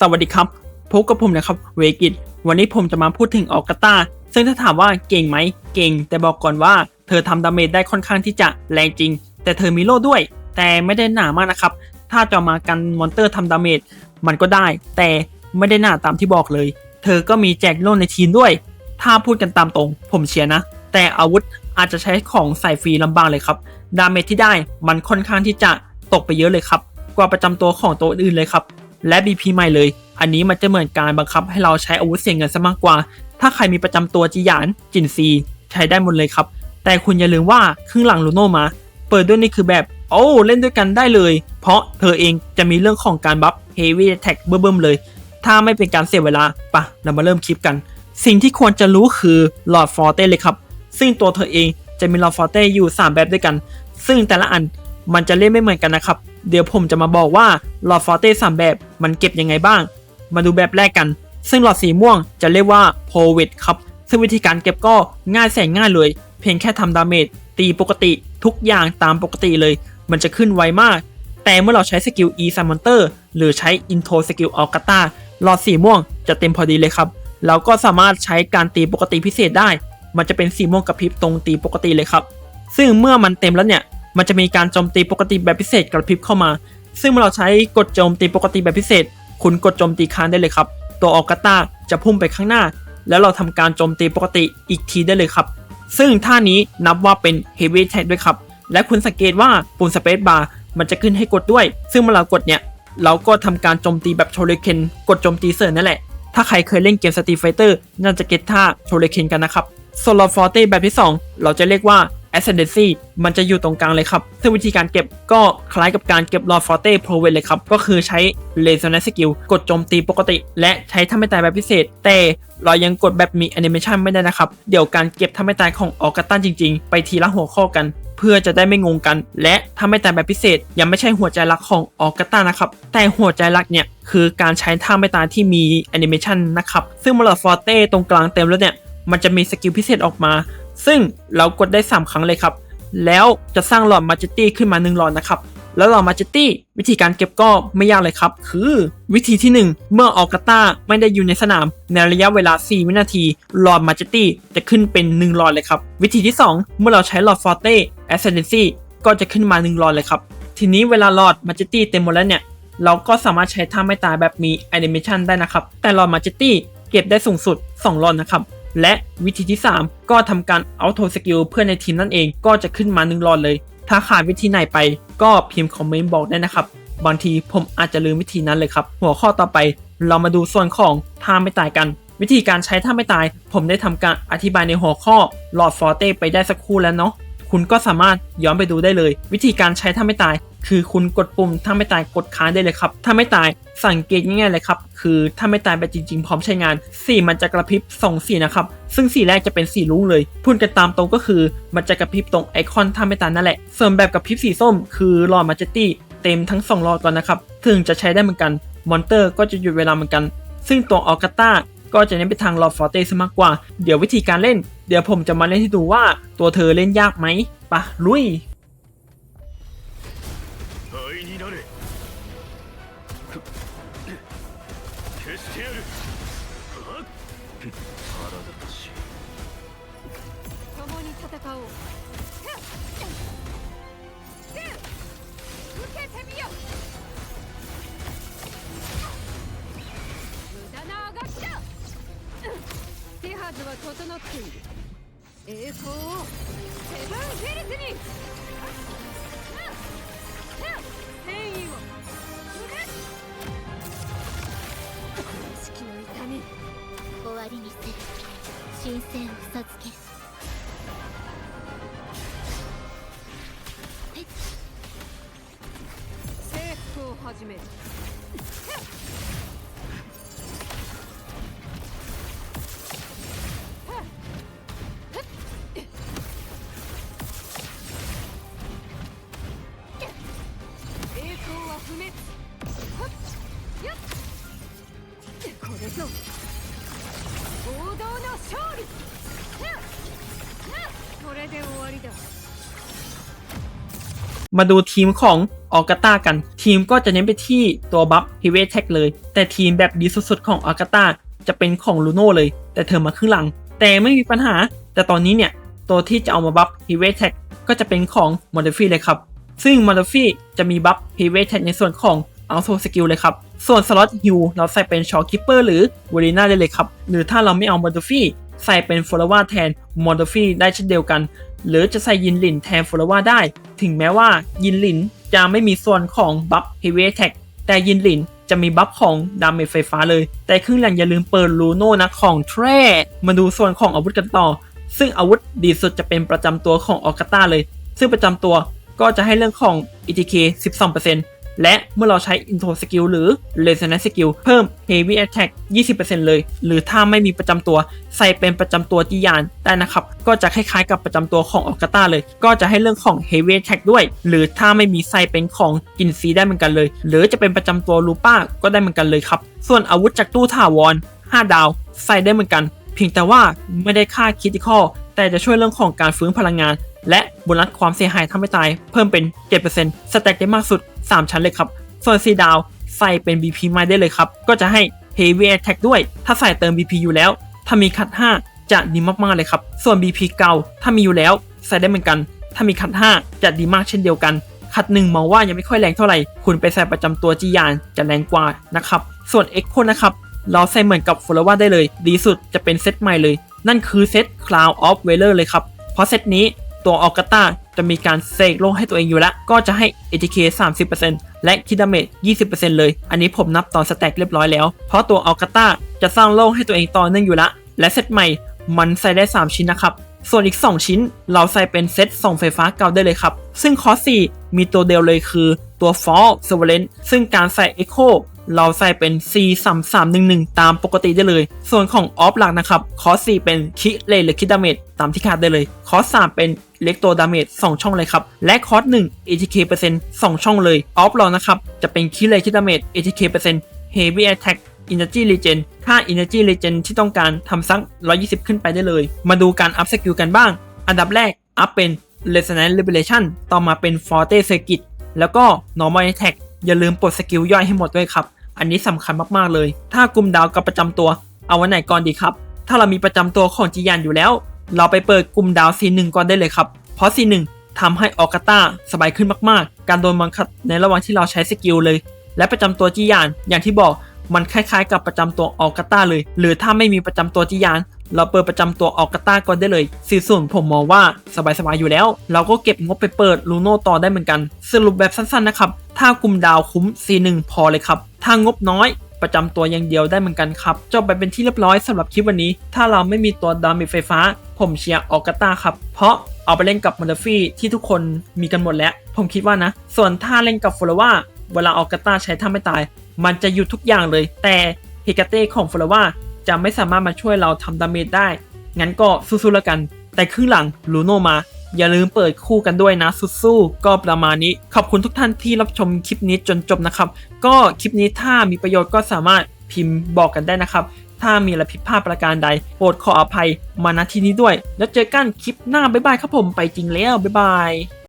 สวัสดีครับ พบกับผมนะครับเวกิตวันนี้ผมจะมาพูดถึงออกกาตาซึ่งถ้าถามว่าเก่งไหม เก่ง แต่บอกก่อนว่าเธอทำดาเมจได้ค่อนข้างที่จะแรงจริง แต่เธอมีโล่ด้วย แต่ไม่ได้หนามากนะครับ ถ้าจะมากันมอนเตอร์ทำดาเมจมันก็ได้ แต่ไม่ได้หนาตามที่บอกเลย เธอก็มีแจกโล่ในทีมด้วย ถ้าพูดกันตามตรง ผมเชียร์นะ แต่อาวุธอาจจะใช้ของใส่ฟรีลำบากเลยครับ ดาเมจที่ได้มันค่อนข้างที่จะตกไปเยอะเลยครับ กว่าประจำตัวของตัวอื่นเลยครับ และ BP ใหม่เลย อันนี้มันจะเหมือนการบังคับให้เราใช้อาวุธเสี่ยงเงินซะมากกว่า ถ้าใครมีประจำตัวจีหยานจินซีใช้ได้หมดเลยครับ แต่คุณอย่าลืมว่าครึ่งหลังลูโนมา เปิดด้วยนี่คือแบบโอ้เล่นด้วยกันได้เลย เพราะเธอเองจะมีเรื่องของการบัฟ Heavy Attack เบิ่มๆเลย ถ้าไม่เป็นการเสียเวลาปะเรามาเริ่มคลิปกัน สิ่งที่ควรจะรู้คือหลอดฟอร์เต้เลยครับ ซึ่งตัวเธอเองจะมีหลอดฟอร์เต้อยู่ 3 แบบด้วยกัน ซึ่งแต่ละอันมันจะเล่นไม่เหมือนกันนะครับ เดี๋ยวผมจะมาบอกว่าหลอดฟอร์เต้สามแบบมันเก็บยังไงบ้าง มาดูแบบแรกกัน ซึ่งหลอดสีม่วงจะเรียกว่าโพเวตครับ ซึ่งวิธีการเก็บก็ง่ายแสนง่ายเลย เพียงแค่ทำดาเมจตีปกติทุกอย่างตามปกติเลย มันจะขึ้นไวมาก แต่เมื่อเราใช้สกิล E ซามอนเตอร์หรือใช้อินโทรสกิลออกาตาหลอดสีม่วงจะเต็มพอดีเลยครับ เราก็สามารถใช้การตีปกติพิเศษได้ มันจะเป็นสีม่วงกระพริบตรงตีปกติเลยครับ ซึ่งเมื่อมันเต็มแล้วเนี่ย มันจะมีการโจมตีปกติแบบพิเศษกระพริบเข้ามา ซึ่งเมื่อเราใช้กดโจมตีปกติแบบพิเศษ คุณกดโจมตีค้างได้เลยครับ ตัวออกาตาจะพุ่งไปข้างหน้า แล้วเราทำการโจมตีปกติอีกทีได้เลยครับ ซึ่งท่านี้นับว่าเป็น Heavy Attack ด้วยครับ และคุณสังเกตว่าปุ่ม Space Bar มันจะขึ้นให้กดด้วย ซึ่งเมื่อเรากดเนี่ย เราก็ทำการโจมตีแบบโชเลเคนกดโจมตีเสริมนั่นแหละ ถ้าใครเคยเล่นเกม Street Fighter น่าจะเก็ตท่าโชเลเคนกันนะครับโซโลฟอร์เต้แบบที่ 2 เราจะเรียกว่า Ascendancy มันจะอยู่ตรงกลางเลยครับ ซึ่งวิธีการเก็บก็คล้ายกับการเก็บลอฟอร์เต้โปรเวเลยครับ ก็คือใช้เลเซอร์สกิลกดโจมตีปกติ และใช้ถ้าไม่ตายแบบพิเศษ แต่เรายังกดแบบมีแอนิเมชันไม่ได้นะครับ เดี๋ยวการเก็บถ้าไม่ตายของออกาตันจริง ๆ ไปทีละหัวข้อกันเพื่อจะได้ไม่งงกัน และถ้าไม่ตายแบบพิเศษ ยังไม่ใช่หัวใจหลักของออกาตานะครับ แต่หัวใจหลักเนี่ย คือการใช้ท่าไม่ตายที่มีแอนิเมชันนะครับ ซึ่งมอเฟอร์เต้ตรงกลางเต็มแล้วเนี่ย มันจะมีสกิลพิเศษออกมา ซึ่งเรากดได้ 3 ครั้งเลยครับ แล้วจะสร้างหลอดมาจิตี้ขึ้นมา1หลอดนะครับ แล้วหลอดมาจิตี้วิธีการเก็บก็ไม่ยากเลยครับ คือวิธีที่ 1 เมื่อออกาตาไม่ได้อยู่ในสนาม ในระยะเวลา 4 วินาทีหลอดมาจิตี้จะขึ้นเป็น 1 หลอดเลยครับ วิธีที่ 2 เมื่อเราใช้หลอดฟอร์เต้แอสเซนเดนซีก็จะขึ้นมา 1 หลอดเลยครับ ทีนี้เวลาหลอดมาจิตี้เต็มหมดแล้วเนี่ยเราก็สามารถใช้ท่าไม่ตายแบบมีแอนิเมชันได้นะครับ แต่หลอดมาจิตี้เก็บได้สูงสุด 2 หลอดนะครับ และวิธีที่ 3 ก็ทำการเอาโทสกิลเพื่อนในทีมนั่นเองก็จะขึ้นมา1หลอดเลย ถ้าขาดวิธีไหนไปก็พิมพ์คอมเมนต์บอกได้นะครับ บางทีผมอาจจะลืมวิธีนั้นเลยครับ หัวข้อต่อไปเรามาดูส่วนของท่าไม่ตายกัน วิธีการใช้ท่าไม่ตาย ผมได้ทำการอธิบายในหัวข้อหลอดฟอร์เต้ไปได้สักครู่แล้วเนาะคุณก็สามารถย้อนไปดูได้เลย วิธีการใช้ท่าไม่ตาย คือคุณกดปุ่มถ้าไม่ตายกดค้างได้เลยครับ ถ้าไม่ตายสังเกตง่ายๆเลยครับ คือถ้าไม่ตายไปจริงๆ พร้อมใช้งาน สีมันจะกระพริบสองสีนะครับ ซึ่งสีแรกจะเป็นสีรุ้งเลย พูดกันตามตรงก็คือ มันจะกระพริบตรงไอคอนถ้าไม่ตายนั่นแหละ ส่วนแบบกระพริบสีส้ม คือหลอดมาเจตี้เต็มทั้งสองหลอดก่อนนะครับ ถึงจะใช้ได้เหมือนกัน มอนเตอร์ก็จะหยุดเวลาเหมือนกัน ซึ่งตัวออกาตาก็จะเน้นไปทางหลอดฟอร์เตซะมากกว่า เดี๋ยววิธีการเล่น เดี๋ยวผมจะมาเล่นให้ดูว่าตัวเธอเล่นยากไหมปะลุย 立たしい共に戦おう。受けてみよ無駄なあがきだ手はずは整っている栄光をセブンヒルズに戦意を神聖を授ける征服を始める。 มาดูทีมของออกาตากัน ทีมก็จะเน้นไปที่ตัวบัฟ Heavy Attack เลย แต่ทีมแบบดีสุดๆของออกาตาจะเป็นของลูโน่เลย แต่เธอมาครึ่งหลัง แต่ไม่มีปัญหา แต่ตอนนี้เนี่ย ตัวที่จะเอามาบัฟ Heavy Attack ก็จะเป็นของมอร์ฟี่เลยครับ ซึ่งมอร์ฟี่จะมีบัฟ Heavy Attack ในส่วนของเอาโซสกิลเลยครับ ส่วนสล็อตฮิวเราใส่เป็นชอคิปเปอร์หรือวอลีน่าได้เลยครับ หรือถ้าเราไม่เอามอร์ฟี่ใส่เป็นฟลวาแทนมอร์ฟี่ได้เช่นเดียวกัน หรือจะใส่ยินหลินแทนฟลาวาได้ ถึงแม้ว่ายินหลินจะไม่มีส่วนของบัฟ Heavy Attack แต่ยินหลินจะมีบัฟของดาเมจไฟฟ้าเลย แต่ครึ่งหลังอย่าลืมเปิดลูโน่นะของแทร่มาดูส่วนของอาวุธกันต่อ ซึ่งอาวุธดีสุดจะเป็นประจำตัวของออกาตาเลย ซึ่งประจำตัวก็จะให้เรื่องของ ETK 12% และเมื่อเราใช้ Intro Skill หรือ Resonance Skill เพิ่ม Heavy Attack 20%เลย หรือถ้าไม่มีประจำตัว ใส่เป็นประจำตัวจียานได้นะครับ ก็จะคล้ายๆกับประจำตัวของออกาตาเลย ก็จะให้เรื่องของ Heavy Attack ด้วย หรือถ้าไม่มีใส่เป็นของกินซีได้เหมือนกันเลย หรือจะเป็นประจำตัวลูป้าก็ได้เหมือนกันเลยครับ ส่วนอาวุธจากตู้ถาวร 5 ดาว ใส่ได้เหมือนกัน เพียงแต่ว่าไม่ได้ค่าคิด i คอแต่จะช่วยเรื่องของการฟื้นพลังงาน และบนัสความเสียหายถ้าไม่ตาย เพิ่มเป็น 7%สแต็กได้มากสุด 3 ชั้นเลยครับส่วน4ดาวใส่เป็น BP ไม้ได้เลยครับ ก็จะให้ Heavy Attack ด้วย ถ้าใส่เติม BP อยู่แล้ว ถ้ามีคัด 5 จะดีมากๆเลยครับ ส่วน BP เก่าถ้ามีอยู่แล้วใส่ได้เหมือนกัน ถ้ามีคัด 5 จะดีมากเช่นเดียวกัน คัดหนึ่งมองว่ายังไม่ค่อยแรงเท่าไหร่ คุณไปใส่ประจำตัวจียานจะแรงกว่านะครับ ส่วน Echo นะครับ เราใส่เหมือนกับ f o l l o w ได้เลย ดีสุดจะเป็นเซตใหม่เลย นั่นคือเซต Cloud of w a l e r เลยครับ เพราะเซตนี้ตัวออกาตา จะมีการเสกโลให้ตัวเองอยู่แล้ว ก็จะให้ ATK 30%และคิดาเมจ20%เลย อันนี้ผมนับตอนสแต็กเรียบร้อยแล้ว เพราะตัวออกาตาจะสร้างโลให้ตัวเองต่อเนื่องอยู่แล้วและเซตใหม่มันใส่ได้ 3 ชิ้นนะครับ ส่วนอีก 2 ชิ้น เราใส่เป็นเซตส่งไฟฟ้าเก่าได้เลยครับ ซึ่งคอส4มีตัวเดียวเลยคือตัว Fall s o v e r e i g n ซึ่งการใส่ Echo เราใส่เป็น C 3 3 1 1 ตามปกติได้เลย ส่วนของออฟหลักนะครับ คอส 4 เป็นคิเลหรือคิดาเมจตามที่คาดได้เลย คอส 3 เป็นเล็กตัวดาเมจ2ช่องเลยครับ และคอส 1 ATK เปอร์เซ็นต์2ช่องเลย ออฟเรานะครับ จะเป็นคิเลคิดาเมจ ATK เปอร์เซ็นต์ Heavy Attack Energy Regen ค่า Energy Regen ที่ต้องการทำซัก 120 ขึ้นไปได้เลย มาดูการอัพสกิลกันบ้าง อันดับแรก อัพเป็น Resonance Liberation ต่อมาเป็น Forte Circuit แล้วก็ Normal Attack อย่าลืมปลดสกิลย่อยให้หมดด้วยครับ อันนี้สำคัญมากๆเลย ถ้ากลุ่มดาวกับประจำตัว เอาวันไหนก่อนดีครับ ถ้าเรามีประจำตัวของจียานอยู่แล้ว เราไปเปิดกลุ่มดาว C1 ก่อนได้เลยครับ เพราะ C1 ทำให้ออกาตาสบายขึ้นมากๆ การโดนบังคับในระหว่างที่เราใช้สกิลเลย และประจำตัวจียานอย่างที่บอกมันคล้ายๆ กับประจำตัวออกาตาเลย หรือถ้าไม่มีประจำตัวจียาน เราเปิดประจำตัวออกาตาก่อนได้เลยซีส่วนผมมองว่าสบายๆอยู่แล้ว เราก็เก็บงบไปเปิดลูโน่ต่อได้เหมือนกัน สรุปแบบสั้นๆนะครับ ถ้ากลุ่มดาวคุ้ม C1 พอเลยครับ ถ้างบน้อยประจำตัวอย่างเดียวได้เหมือนกันครับจบไปเป็นที่เรียบร้อยสำหรับคลิปวันนี้ ถ้าเราไม่มีตัวดามิไฟฟ้า ผมเชียร์ออกาตาครับเพราะเอาไปเล่นกับมอนเดฟี่ที่ทุกคนมีกันหมดแล้ว ผมคิดว่านะ ส่วนถ้าเล่นกับฟลอว่าเวลาออกาตาใช้ท่าไม่ตาย มันจะหยุดทุกอย่างเลย แต่เฮกาเต้ของฟลอว่าจะไม่สามารถมาช่วยเราทำดาเมจได้ งั้นก็สู้ๆแล้วกัน แต่ครึ่งหลังลูโนมา อย่าลืมเปิดคู่กันด้วยนะสู้ๆก็ประมาณนี้ ขอบคุณทุกท่านที่รับชมคลิปนี้จนจบนะครับ ก็คลิปนี้ถ้ามีประโยชน์ก็สามารถพิมพ์บอกกันได้นะครับ ถ้ามีอะไรผิดพลาดประการใด โปรดขออภัยมาณที่นี้ด้วย แล้วเจอกันคลิปหน้าบ๊ายบายครับผมไปจริงแล้วบ๊ายบาย